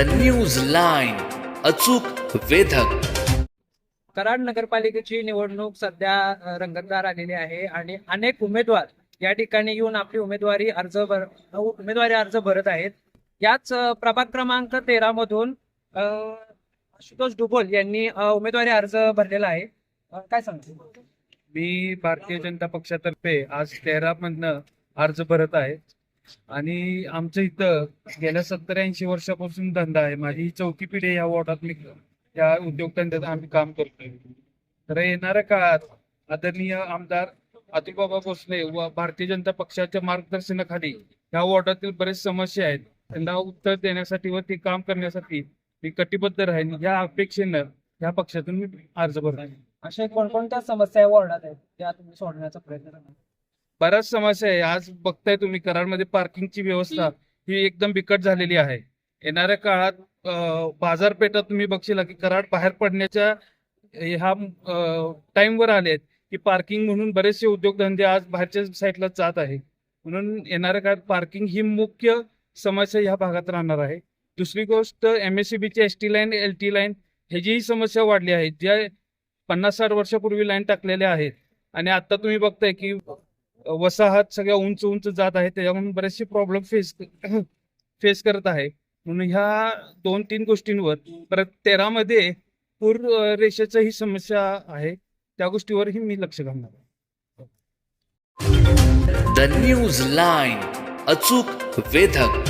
The news line अचूक वेधक. कराड नगरपालिकेची निवडणूक सध्या रंगतदार आलेली आहे आणि अनेक उमेदवार या ठिकाणी येऊन आपली उमेदवारी अर्ज भर उमेदवारी अर्ज भरत आहेत. याच प्रभाग क्रमांक तेरा मधून आशुतोष डुबोल यांनी उमेदवारी अर्ज भरलेला आहे. काय सांगतो मी भारतीय जनता पक्षातर्फे आज तेरा मधनं अर्ज भरत आहे. आणि आमच्या इथं गेल्या सत्तर ऐंशी वर्षापासून धंदा आहे. माझी चौथी पिढी या वॉर्डात मी या उद्योगधंद्यात आम्ही काम करतोय. तर येणाऱ्या काळात आदरणीय आमदार अतुलबाबा भोसले व भारतीय जनता पक्षाच्या मार्गदर्शनाखाली या वॉर्डातील बरेच समस्या आहेत. त्यांना उत्तर देण्यासाठी व ते काम करण्यासाठी मी कटिबद्ध राहीन. या अपेक्षेनं या पक्षातून मी अर्ज भरतो अशा कोणकोणत्या समस्या वॉर्डात आहेत त्या तुम्ही सोडण्याचा प्रयत्न करा बऱ्याच समस्या आहे. आज बघताय तुम्ही कराडमध्ये पार्किंगची व्यवस्था ही एकदम बिकट झालेली आहे. येणाऱ्या काळात अं, बाजारपेठात तुम्ही बघशील की कराड बाहेर पडण्याच्या ह्या टाइमवर आले आहेत की पार्किंग म्हणून बरेचसे उद्योगधंदे आज बाहेरच्या साईडला जात आहे. म्हणून येणाऱ्या काळात पार्किंग ही मुख्य समस्या ह्या भागात राहणार आहे. दुसरी गोष्ट एम एस सी बीची S T line L T line ह्याचीही समस्या वाढली आहे ज्या पन्नास साठ वर्षापूर्वी लाईन टाकलेल्या आहेत. आणि आता तुम्ही बघताय की वसाहत सगळ्या उंच उंच जात आहे त्याच्यामुळे बरेचसे प्रॉब्लेम फेस फेस करत आहे. म्हणून ह्या दोन तीन गोष्टींवर परत तेरामध्ये पूर रेषेचं ही समस्या आहे. त्या गोष्टीवरही मी लक्ष घालणार आहे. द न्यूज लाईन अचूक वेधक.